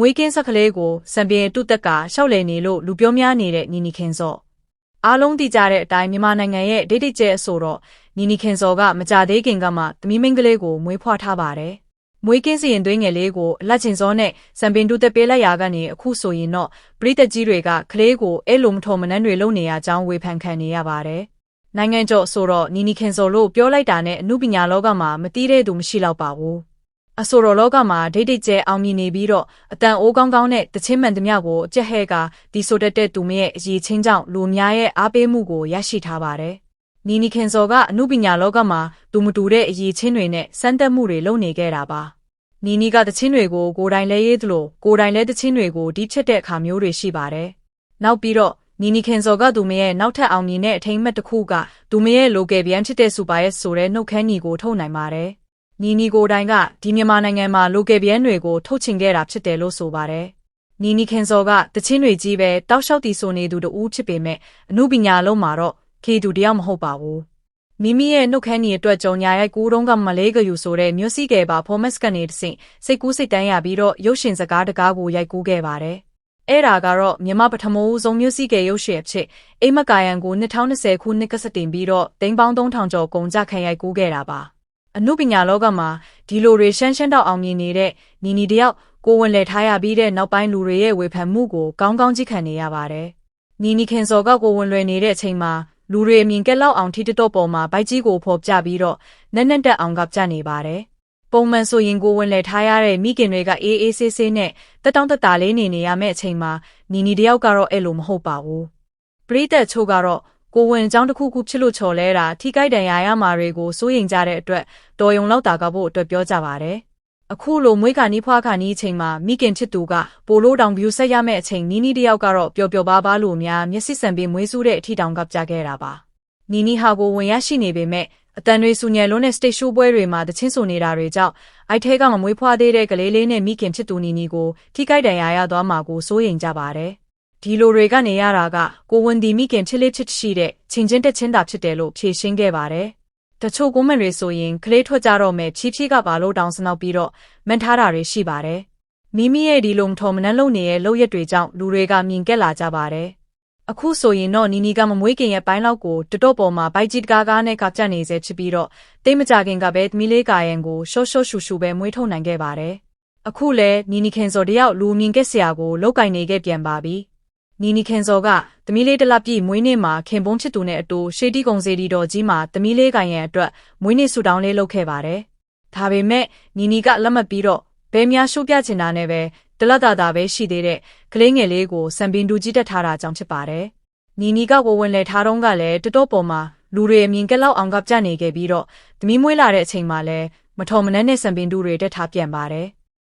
မွေးကင်းဆက်ကလေးကိုစံပင်တုတက်ကရှောက်လည်နေလို့လူပြောများနေတဲ့နီနီခင်စော့အားလုံးသိကြတဲ့အတိုင်းမြန်မာနိုင်ငံရဲ့ဒိတ်ဒိတ်ကျဲအဆိုတော့နီနီခင်စော်ကမကြသေးခင်ကမှသမီးမင်းကလေးကိုမွေးဖွားထားပါတယ်မွေးကင်းစီရင်သွင်းငယ်လေးကိုအလက်ချင်စောနဲ့စံပင်တုတက်ပေးလိုက်ရာကနေအခုဆိုရင်တော့ပရိသတ်ကြီးတွေကကလေးကိုအဲ့လိုမထော်မနှမ်းတွေလုပ်နေရကြောင်းဝေဖန်ခံနေရပါတယ်နိုင်ငံကျော်ဆိုတော့နီနီခင်စော်လို့ပြောလိုက်တာနဲ့အမှုပညာလောကမှာမတီးတဲ့သူမရှိတော့ပါဘူး အဆိုတော်လောကမှာဒိတ်ဒိတ်ကျဲအောင်မြင်နေပြီးတော့အတန်အိုးကောင်းကောင်းနဲ့တချင်းမှန်သမျှကိုအကျက်ဟဲကဒီဆိုတတ်တဲ့သူမရဲ့အရေးချင်းကြောင့်လူအများရဲ့အားပေးမှုကိုရရှိထားပါတယ်။နီနီခင်စော်ကအမှုပညာလောကမှာသူမတူတဲ့အရေးချင်းတွေနဲ့စမ်းသပ်မှုတွေလုပ်နေခဲ့တာပါ။နီနီကတချင်းတွေကိုကိုယ်တိုင်လဲရေးသလိုကိုယ်တိုင်လဲတချင်းတွေကိုဒီချက်တဲ့အခါမျိုးတွေရှိပါတယ်။နောက်ပြီးတော့နီနီခင်စော်ကသူမရဲ့နောက်ထပ်အောင်မြင်တဲ့အထိမ်းအမှတ်တစ်ခုကသူမရဲ့ local brand ဖြစ်တဲ့ Super S ဆိုတဲ့နှုတ်ခမ်းညီကိုထုတ်နိုင်ပါတယ်။ နီနီကိုယ်တိုင်ကဒီမြန်မာနိုင်ငံမှာ local brand တွေကိုထုတ်ချင်ခဲ့တာဖြစ်တယ်လို့ဆိုပါတယ်။နီနီခင်စော်ကတချင်းတွေကြီးပဲတောက်လျှောက်တီဆိုနေသူတူဦးဖြစ်ပေမဲ့အမှုပညာလုံးမှာတော့ခေသူတယောက်မဟုတ်ပါဘူး။မိမိရဲ့နှုတ်ခမ်းညီအတွက်ကြုံညာရိုက်ကူးတုံးကမလေးကယူဆိုတဲ့မျိုးစည်းကယ်ပါ format ကနေတဆင့်စိတ်ကူးစိတ်တန်းရပြီးတော့ရုပ်ရှင်စကားတကားကိုရိုက်ကူးခဲ့ပါတယ်။အဲ့ဒါကတော့မြန်မာပထမဆုံးမျိုးစည်းကယ်ရုပ်ရှင်အဖြစ်အိမ်မကာယံကို2020ခုနှစ်ကစတင်ပြီးတော့တိမ်ပေါင်း3000ကျော်ကုန်ကြခံရိုက်ကူးခဲ့တာပါ။ အနုပညာလောကမှာဒီလိုတွေရှမ်းရှမ်းတောက်အောင်မြင်နေတဲ့နီနီတယောက်ကိုဝင်လေထားရပြီးတဲ့နောက်ပိုင်းလူတွေရဲ့ဝေဖန်မှုကိုကောင်းကောင်းကြည့်ခံနေရပါတယ်။နီနီခင်စော်ကကိုဝင်လွယ်နေတဲ့အချိန်မှာလူတွေအမြင်ကက်လောက်အောင်ထိတတော့ပေါ်မှာဘိုက်ကြီးကိုဖော်ပြပြီးတော့နက်နက်တက်အောင်ကပြနေပါတယ်။ပုံမှန်ဆိုရင်ကိုဝင်လေထားရတဲ့မိခင်တွေကအေးအေးဆေးဆေးနဲ့တက်တောင့်တက်တာလေးနေနေရမယ့်အချိန်မှာနီနီတယောက်ကတော့အဲ့လိုမဟုတ်ပါဘူး။ပရိသတ်ချို့ကတော့ ကိုဝင်အကြောင်းတစ်ခုခုဖြစ်လို့ချော်လဲတာထိကြိုက်တန်ရာရမှာတွေကိုစိုးရိမ်ကြတဲ့အတွက်တော်ယုံလောက်တာကဖို့အတွက်ပြောကြပါတယ်။အခုလိုမွေးခါနီးဖွားခါနီးအချိန်မှာမိခင်ချစ်သူကပိုလို့တောင် view ဆက်ရမယ့်အချိန်နီးနီးတယောက်ကတော့ပျော်ပျော်ပါးပါးလို့များမျက်စိစံပေးမွေးစူးတဲ့အထီတောင်ကပြခဲ့တာပါ။နီနီဟာကိုဝင်ရရှိနေပေမဲ့အတန်တွေစူညံလုံးနဲ့ stage show ပွဲတွေမှာတချင်းဆိုနေတာတွေကြောင့်အိုက်ထဲကမမွေးဖွားသေးတဲ့ကလေးလေးနဲ့မိခင်ချစ်သူနီနီကိုထိကြိုက်တန်ရာရသွားမှာကိုစိုးရိမ်ကြပါတယ်။ ဒီလိုတွေကနေရတာကကိုဝန်ဒီမိခင်ချစ်လေးချစ်ရှိတဲ့ချင်းချင်းတက်ချင်းတာဖြစ်တယ်လို့ဖြေရှင်းခဲ့ပါတယ်။တချို့ကွန်မန့်တွေဆိုရင်ကလေးထွက်ကြတော့မယ်ဖြီးဖြီးကပါလို့တောင်းစနောက်ပြီးတော့မန်ထားတာတွေရှိပါတယ်။မိမိရဲ့ဒီလိုမထော်မနှမ်းလုံနေတဲ့လုပ်ရက်တွေကြောင့်လူတွေကမြင်ကက်လာကြပါတယ်။အခုဆိုရင်တော့နီနီကမမွေးခင်ရဲ့ပိုင်းလောက်ကိုတတော့ပေါ်မှာဘိုက်ကြီးတကားကားနဲ့ကကြက်နေစေဖြစ်ပြီးတော့တိတ်မကြခင်ကပဲသမီးလေးကာယံကိုရှော့ရှော့ရှူရှူပဲမွေးထုတ်နိုင်ခဲ့ပါတယ်။အခုလဲနီနီခင်စော်တယောက်လူမြင်ကက်ဆရာကိုလောက်ကင်နေခဲ့ပြန်ပါပြီ။ နီနီခင်စော်ကသမီးလေးတလပြည့်မွေးနေ့မှာခင်ပွန်းချစ်သူနဲ့အတူရှေးတီကုံစေတီတော်ကြီးမှာသမီးလေးကင်ရန်အတွက်မွေးနေ့ဆူတောင်းလေးလုပ်ခဲ့ပါတယ်။ဒါပေမဲ့နီနီကလက်မှတ်ပြီးတော့ဘဲများရှိုးပြချင်တာနဲ့ပဲတလတ်တာတာပဲရှိသေးတဲ့ကလေးငယ်လေးကိုစံပင်တူကြီးတက်ထားတာကြောင့်ဖြစ်ပါတယ်။နီနီကကိုဝင်လေထားတော့ကလည်းတတော့ပေါ်မှာလူတွေအမြင်ကက်လောက်အောင်ကပြနေခဲ့ပြီးတော့သမီးမွေးလာတဲ့အချိန်မှာလဲမထော်မနှက်နဲ့စံပင်တူတွေတက်ထားပြန်ပါတယ်။